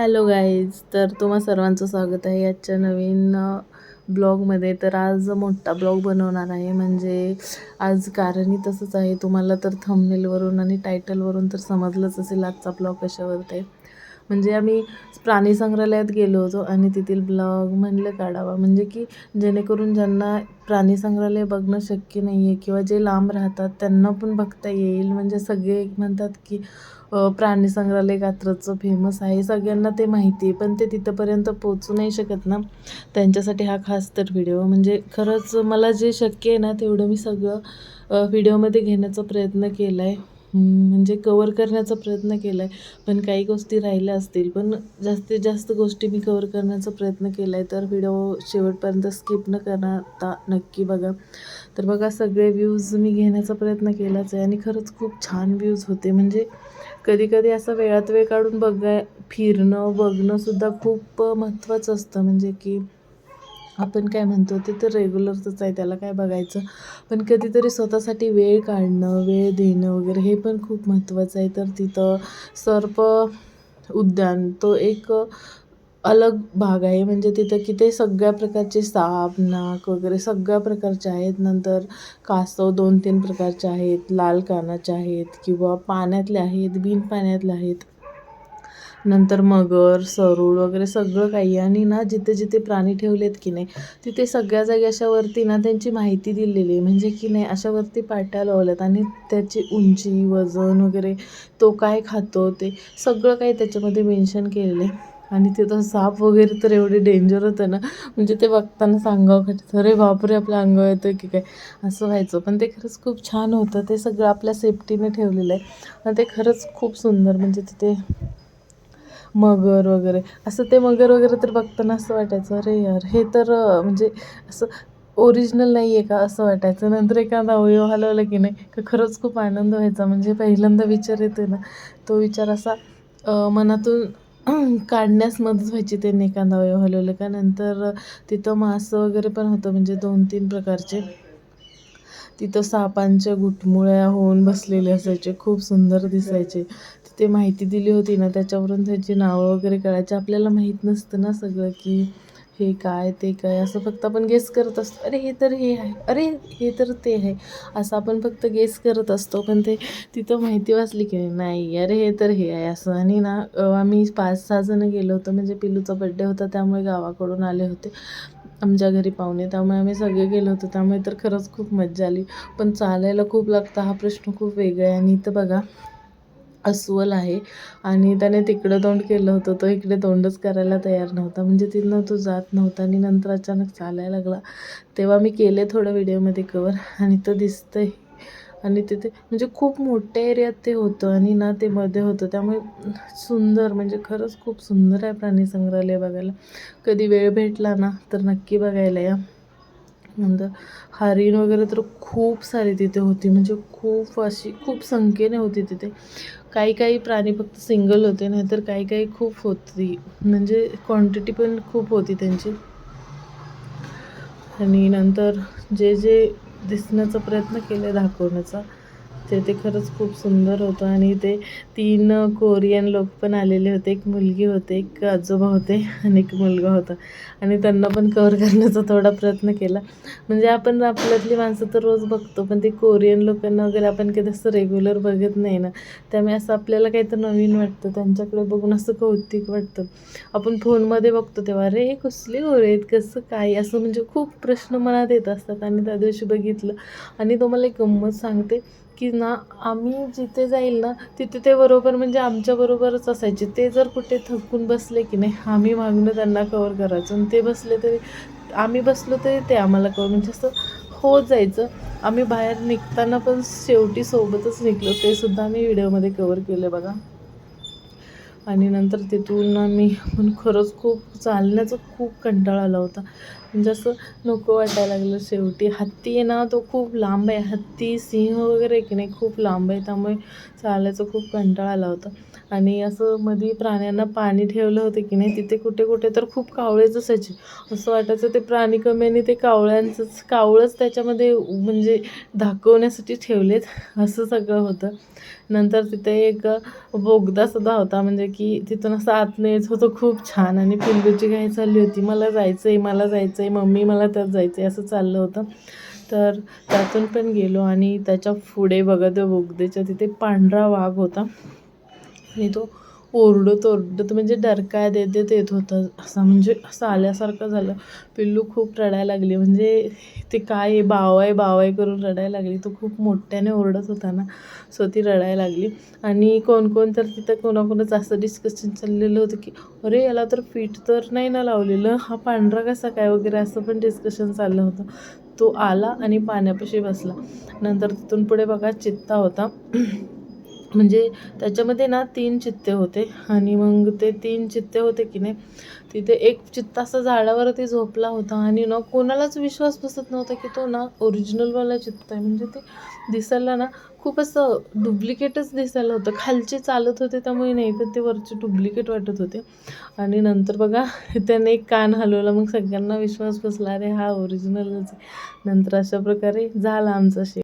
Hello guys तर तुम्हा सर्वांचं स्वागत आहे आजच्या नवीन ब्लॉगमध्ये. तर आज मोठा ब्लॉग बनवणार आहे. म्हणजे आज कारणही तसंच आहे. तुम्हाला तर थंबनेलवरून आणि टायटलवरून तर समजलंच असेल आजचा ब्लॉग कशावरती. ते म्हणजे आम्ही प्राणी संग्रहालयात गेलो होतो आणि तेथील ब्लॉग म्हणलं काढावा. म्हणजे की जेणेकरून ज्यांना प्राणी संग्रहालय बघणं शक्य नाही आहे किंवा जे लांब राहतात त्यांना पण बघता येईल. म्हणजे सगळे म्हणतात की प्राणी संग्रहालय कात्रजचं फेमस आहे. सगळ्यांना ते माहिती आहे पण ते तिथंपर्यंत पोचू नाही शकत ना. त्यांच्यासाठी हा खास तर व्हिडिओ म्हणजे खरंच मला जे शक्य आहे ना तेवढं मी सगळं व्हिडिओमध्ये घेण्याचा प्रयत्न केला आहे म्हणजे कवर करण्याचा प्रयत्न केला आहे पण काही गोष्टी राहिल्या असतील. पण जास्तीत जास्त गोष्टी मी कवर करण्याचा प्रयत्न केला आहे तर व्हिडिओ शेवटपर्यंत स्किप न करता नक्की बघा. तर बघा सगळे व्ह्यूज मी घेण्याचा प्रयत्न केलाच आहे. आणि खरंच खूप छान व्ह्यूज होते. म्हणजे कधीकधी असं वेळात वेळ काढून बघाय फिरणं बघणंसुद्धा खूप महत्त्वाचं असतं. म्हणजे की आपण काय म्हणतो ते तर रेग्युलरचंच आहे त्याला काय बघायचं. पण कधीतरी स्वतःसाठी वेळ काढणं वेळ देणं वगैरे हे पण खूप महत्त्वाचं आहे. तर तिथं सर्प उद्यान तो एक अलग भाग आहे. म्हणजे तिथं की ते सगळ्या प्रकारचे साप नाक वगैरे सगळ्या प्रकारचे आहेत. नंतर कासव दोन तीन प्रकारचे आहेत. लाल कानाचे आहेत किंवा पाण्यातले आहेत बिन पाण्यातले आहेत. नंतर मगर सरूळ वगैरे सगळं काही. आणि ना जिथे जिथे प्राणी ठेवलेत की नाही तिथे सगळ्या जागी अशावरती ना त्यांची माहिती दिलेली आहे. म्हणजे की नाही अशावरती पाट्या लावल्यात. आणि त्याची उंची वजन वगैरे तो काय खातो ते सगळं काही त्याच्यामध्ये मेन्शन केलेलं आहे. आणि तिथं साप वगैरे तर एवढे डेंजर होतं ना म्हणजे ते बघताना सांगावं खायचं अरे बापरे आपल्या अंगावर येतं की काय? असं व्हायचं. पण ते खरंच खूप छान होतं. ते सगळं आपल्या सेफ्टीने ठेवलेलं आहे. आणि ते खरंच खूप सुंदर म्हणजे तिथे मगर वगैरे. असं ते मगर वगैरे तर बघताना असं वाटायचं अरे यार हे तर म्हणजे असं ओरिजिनल नाही आहे का? असं वाटायचं. नंतर एखादा अवयव हलवलं की नाही का खरंच खूप आनंद व्हायचा. म्हणजे पहिल्यांदा विचार येतो ना तो विचार असा मनातून काढण्यास मदत व्हायची त्यांनी एखादा अवयव हलवलं का. नंतर तिथं मासं वगैरे पण होतं म्हणजे दोन तीन प्रकारचे. तिथं सापांच्या गुटमुळ्या होऊन बसलेले असायचे खूप सुंदर दिसायचे. ते माहिती दिली होती ना त्याच्यावरून त्याची नावं वगैरे कळायची. आपल्याला माहीत नसतं ना सगळं की हे काय ते काय असं फक्त आपण गेस करत असतो. अरे हे तर हे आहे. अरे हे तर ते आहे. असं आपण फक्त गेस करत असतो पण ते तिथं माहिती वाचली की नाही अरे हे तर हे आहे असं. आणि ना आम्ही पाच सहा जणं गेलो होतो. म्हणजे पिलूचा बड्डे होता त्यामुळे गावाकडून आले होते. आमच्या घरी पाहुणे त्यामुळे आम्ही सगळे गेलो होतो. त्यामुळे तर खरंच खूप मजा आली. पण चालायला खूप लागतं. हा प्रश्न खूप वेगळा आहे. आणि इथं बघा अस्वल आहे. आणि त्याने तिकडं तोंड केलं होतं. तो इकडे तोंडच करायला तयार नव्हता. म्हणजे तिथनं तो जात नव्हता. आणि नंतर अचानक चालायला लागला. तेव्हा मी केले थोडं व्हिडिओमध्ये कवर आणि तो दिसतंय. आणि तिथे म्हणजे खूप मोठ्या एरियात ते होतं. आणि ना ते मध्ये होतं. त्यामुळे सुंदर म्हणजे खरंच खूप सुंदर आहे प्राणी संग्रहालय बघायला. कधी वेळ भेटला ना तर नक्की बघायला या. नंतर हरिण वगैरे तर खूप सारी तिथे होती. म्हणजे खूप अशी खूप संख्येने होती तिथे. काही काही प्राणी फक्त सिंगल होते नाहीतर काही काही खूप होती. म्हणजे क्वांटिटी पण खूप होती त्यांची. आणि नंतर जे जे दिसण्याचा प्रयत्न केला दाखवण्याचा ते ते खरंच खूप सुंदर होतं आणि ते तीन कोरियन लोक पण आलेले होते. एक मुलगी होते एक आजोबा होते आणि एक मुलगा होता. आणि त्यांना पण कवर करण्याचा थोडा प्रयत्न केला. म्हणजे आपण आपल्यातली माणसं तर रोज बघतो पण ते कोरियन लोकांना वगैरे आपण कधी असं रेग्युलर बघत नाही ना. त्यामुळे असं आपल्याला काहीतरी नवीन वाटतं. त्यांच्याकडे बघून असं कौतिक वाटतं. आपण फोनमध्ये बघतो तेव्हा अरे हे कसले गोरे आहेत कसं काय? असं म्हणजे खूप प्रश्न मनात येत असतात. आणि त्या दिवशी बघितलं आणि तुम्हाला एक गंमत सांगते. की ना आम्ही जिथे जाईल ना तिथे ते बरोबर म्हणजे आमच्याबरोबरच असायचे. ते जर कुठे थकून बसले की नाही आम्ही मागणं त्यांना कवर करायचो. आणि ते बसले तरी आम्ही बसलो तरी ते आम्हाला कवर म्हणजे असं होत जायचं. आम्ही बाहेर निघताना पण शेवटी सोबतच निघलो. ते सुद्धा आम्ही व्हिडिओमध्ये कवर केले बघा. आणि नंतर तिथून आम्ही पण खरंच खूप चालण्याचा खूप कंटाळा आला होता. म्हणजे असं नको वाटायला लागलं शेवटी. हत्ती आहे ना तो खूप लांब आहे. हत्ती सिंह वगैरे की नाही खूप लांब आहे. त्यामुळे चालायचं खूप कंटाळा आला होता. आणि असं मध्ये प्राण्यांना पाणी ठेवलं होतं की नाही तिथे कुठे कुठे तर खूप कावळेच असायचे. असं वाटायचं ते प्राणी कमी आणि ते कावळ्यांचंच कावळंच त्याच्यामध्ये म्हणजे दाखवण्यासाठी ठेवलेत. असं सगळं होतं. नंतर तिथे एक बोगदासुद्धा होता म्हणजे की तिथून असं आत येत होतं. खूप छान. आणि पिल्लूची घाई चालली होती. मला जायचं आहे मला जायचं आहे मम्मी मला त्यात जायचं आहे असं चाललं होतं. तर त्यातून पण गेलो आणि त्याच्या पुढे बघा त्या बोगद्याच्या तिथे पांढरा वाघ होता. आणि तो ओरडत ओरडत म्हणजे डरकाय देत देत येत होतं. असं म्हणजे असं आल्यासारखं झालं. पिल्लू खूप रडायला लागली. म्हणजे ते काय आहे? बाव आहे बाव आहे करून रडायला लागली. तो खूप मोठ्याने ओरडत होता ना. सो ती रडायला लागली. आणि कोण कोण तर तिथं कोणाकोणाचं असं डिस्कशन चाललेलं होतं की अरे याला तर पीठ तर नाही ना लावलेलं. हा पांढरा कसा काय? वगैरे असं पण डिस्कशन चाललं होतं. तो आला आणि पाण्यापाशी बसला. नंतर तिथून पुढे बघा चित्ता होता. म्हणजे त्याच्यामध्ये ना तीन चित्ते होते आणि मग ते तीन चित्ते होते की नाही तिथे एक चित्ता असा झाडावरती झोपला होता आणि ना कोणालाच विश्वास बसत नव्हता की तो ना ओरिजिनलवाला चित्ता आहे. म्हणजे ते दिसायला ना खूप असं डुप्लिकेटच दिसायला होतं. खालचे चालत होते त्यामुळे नाही पण ते वरचे डुप्लिकेट वाटत होते. आणि नंतर बघा त्याने एक कान हलवला मग सगळ्यांना विश्वास बसला अरे हा ओरिजिनलच आहे. नंतर अशा प्रकारे झाला आमचा शे